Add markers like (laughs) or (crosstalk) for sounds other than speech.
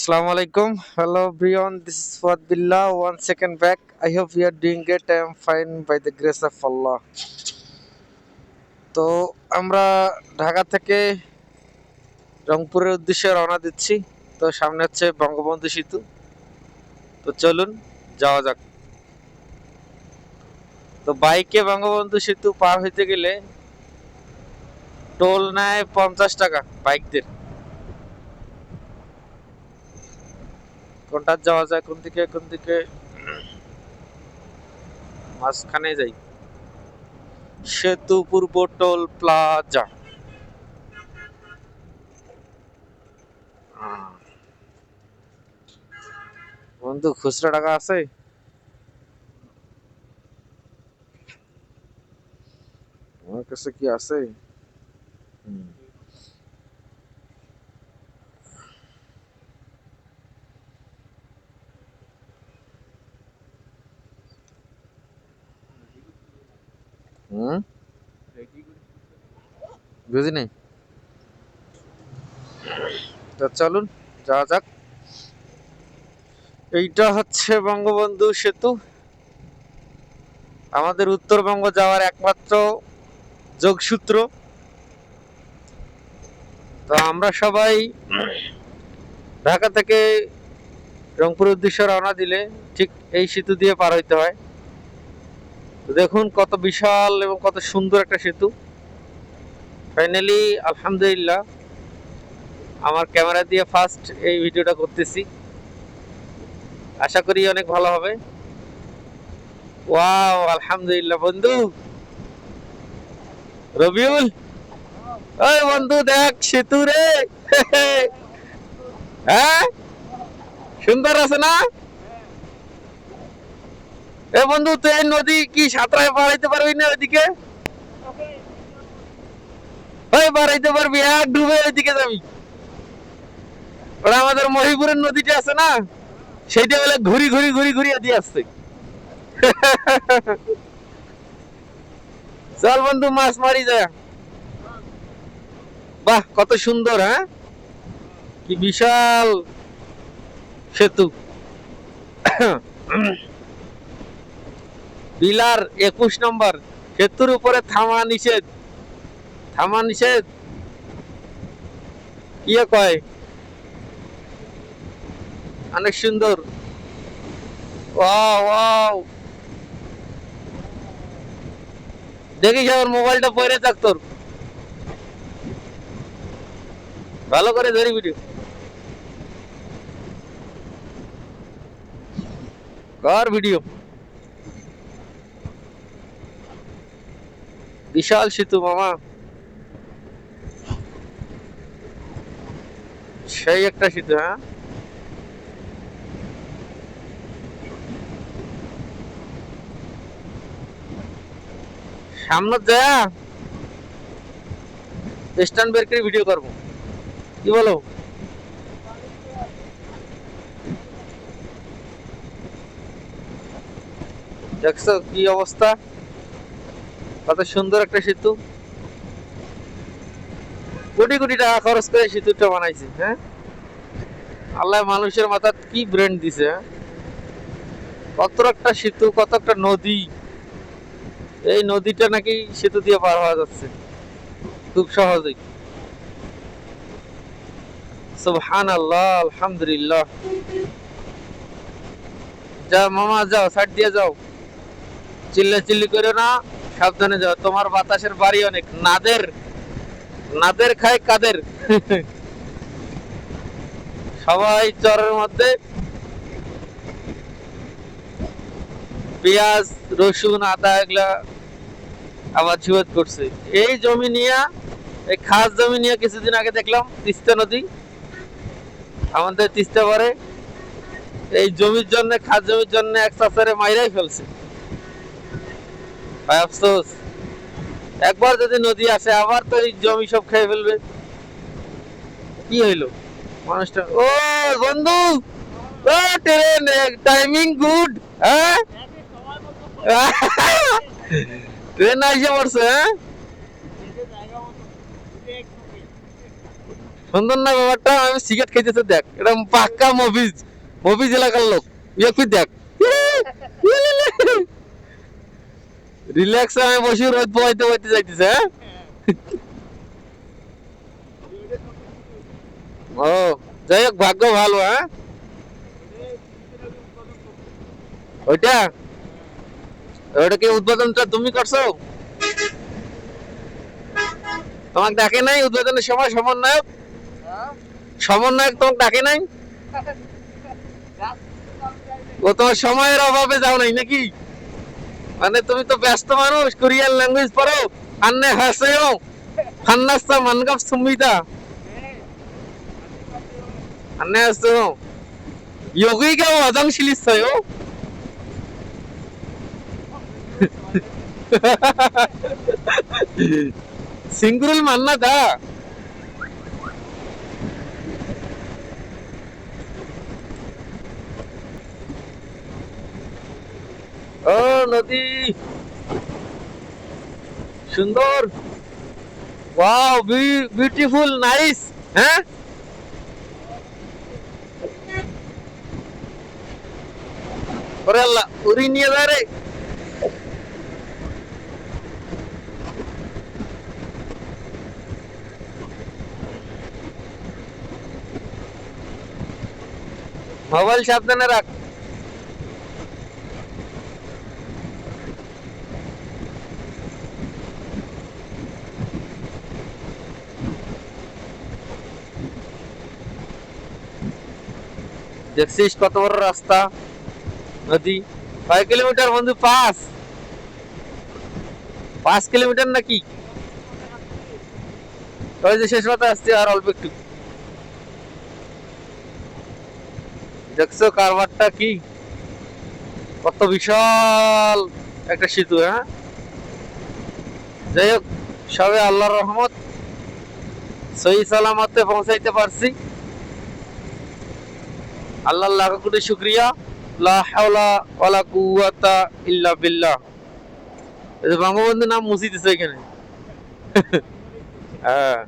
আসসালামু আলাইকুম hello Brian this is ফাদ বিল্লা one second back I hope you are doing great I am fine by the grace of Allah তো আমরা ঢাকা থেকে রংপুরের উদ্দেশ্যে রওনা দিচ্ছি। তো সামনে হচ্ছে বঙ্গবন্ধু সেতু। তো চলুন, যাওয়া যাক। তো বাইকে বঙ্গবন্ধু সেতু পার হইতে গেলে টোল নেয় পঞ্চাশ টাকা বাইকদের। কোনটা যাওয়া যায়, কোন দিকে কোন দিকে? মাঝখানে যাই। সেতু পূর্ব টোল প্লাজা। বন্ধু, খুচরা টাকা আছে? আমার কাছে কি আছে? হুম। বুঝি নাই চলুন, যাওয়া যাক। এইটা হচ্ছে বঙ্গবন্ধু সেতু। আমাদের উত্তরবঙ্গ যাওয়ার একমাত্র যোগসূত্র। তো আমরা সবাই ঢাকা থেকে রংপুর উদ্দেশ্যে রওনা দিলে ঠিক এই সেতু দিয়ে পার হইতে হয়। দেখুন কত বিশাল এবং কত সুন্দর একটা সেতু। ফাইনালি আলহামদুলিল্লাহ, আমার ক্যামেরা দিয়ে ফার্স্ট এই ভিডিওটা করতেছি। আশা করি অনেক ভালো হবে। ওয়াও আলহামদুলিল্লাহ, বন্ধু। রবিউল, ওই বন্ধু, দেখ সেতু রে। (laughs) হ্যাঁ? সুন্দর আছে না? এ বন্ধু, তুই নদী কি সাঁতরায় পারবি না ওইদিকে ওই পারবি, এক ডুবে ওইদিকে যাবি। ওরা আমাদের মহিপুরের নদীটা আছে না, সেইটা বলে ঘুরি ঘুরি ঘুরি ঘুরি দিয়ে আসছে। চল বন্ধু, মাছ মারি যায় বাহ, কত সুন্দর হ্যাঁ? কি বিশাল সেতু। বিলার একুশ নম্বর, সেতুর উপরে থামা নিষেধ। থামা নিষেধ? ইয়ে কয়? অনেক সুন্দর। দেখিস আমার মোবাইলটা পরে থাক তোর। ভালো করে ধরি ভিডিও। কর ভিডিও। বিশাল সেতু, মামা। সেই একটা সেতু হ্যাঁ? সামনে যা। স্ট্যান্ড বের ভিডিও করব। কি বলো? দেখছ কি অবস্থা? কত সুন্দর একটা সেতু। কোটি কোটি টাকা খরচ করে সেতুটা বানাইছে হ্যাঁ? আল্লাহ মানুষের মাথা কি ব্রেন দিছে হ্যাঁ? কত একটা সেতু, কত একটা নদী। এই নদীটা নাকি সেতু দিয়ে পার হওয়া যাচ্ছে। খুব সহজেই। সুবহান আল্লাহ আলহামদুলিল্লাহ। যা মামা, যাও সাইড দিয়ে যাও। চিল্লা চিল্লি করো না। সাবধানে যাও, তোমার বাতাসের বাড়ি অনেক। নাদের নাদের খায় কাদের? সবাই চরের মধ্যে। পেঁয়াজ, রসুন, আদা এগুলা আবার ঝুয়াত করছে। এই জমি নিয়ে, এই খাস জমি নিয়ে কিছুদিন আগে দেখলাম, তিস্তা নদী। আমাদের তিস্তা পারে এই জমির জন্য, খাস জমির জন্য এক চাষারে মাইরাই ফেলছে। ভাই, আফসোস। একবার যদি নদী আসে, আবার তো এই জমি সব খেয়ে ফেলবে। কি হইল? মানুষটা, ও বন্ধু, ও ট্রেন টাইমিং গুড হ্যাঁ? ট্রেন আসে পড়ছে হ্যাঁ? সুন্দর না ব্যাপারটা? আমি সিগারেট খাইতেছে, দেখ। এটা পাক্কা মফিজ মফিজ এলাকার লোক। ইয়ে দেখ? রিল্যাক্স আমি বসে, রোদ পোয়াইতে পোয়াইতে যাইতেছে হ্যাঁ? ও, যাই হোক, ভাগ্য ভালো হ্যাঁ? ওইটা? ওইটা কি উদ্বোধনটা তুমি করছ? তোমাকে ডাকে নাই উদ্বোধনের সময়, সমন্বয়ক? সমন্বয়ক তোমাকে ডাকে নাই? ও, তোমার সময়ের অভাবে যাও নাই নাকি? মানে তুমি তো ব্যস্ত মানুষ কোরিয়ান ল্যাঙ্গুয়েজ পড়ো আন্নে হাসেও ফান্নাস্তা মানগাপ সুমিতা 안녕하세요. 여기가 화장실있어요? 싱글을 만나다. 어, নদী। সুন্দর। ওয়াও বিউটিফুল নাইস হ্যাঁ? ওরে আল্লাহ উড়ি নিয়ে যায় রে। মোবাইল সাবধানে রাখ। দেখছিস কত বড় রাস্তা? নদী। কয় কিলোমিটার বন্ধু? পাঁচ। পাঁচ কিলোমিটার নাকি? যে শেষ মাথা আসছে আর অল্প একটু। দেখছ কারবারটা কি? কত বিশাল একটা সেতু হ্যাঁ? যাই হোক, সবে আল্লাহর রহমত, সহি সালামতে পৌঁছাইতে পারছি। আল্লাহ লাখ কোটি শুক্রিয়া। ইল্লা বিল্লাহ। এই যে বঙ্গবন্ধু নাম মুছি দিছে এখানে। (laughs) হ্যাঁ।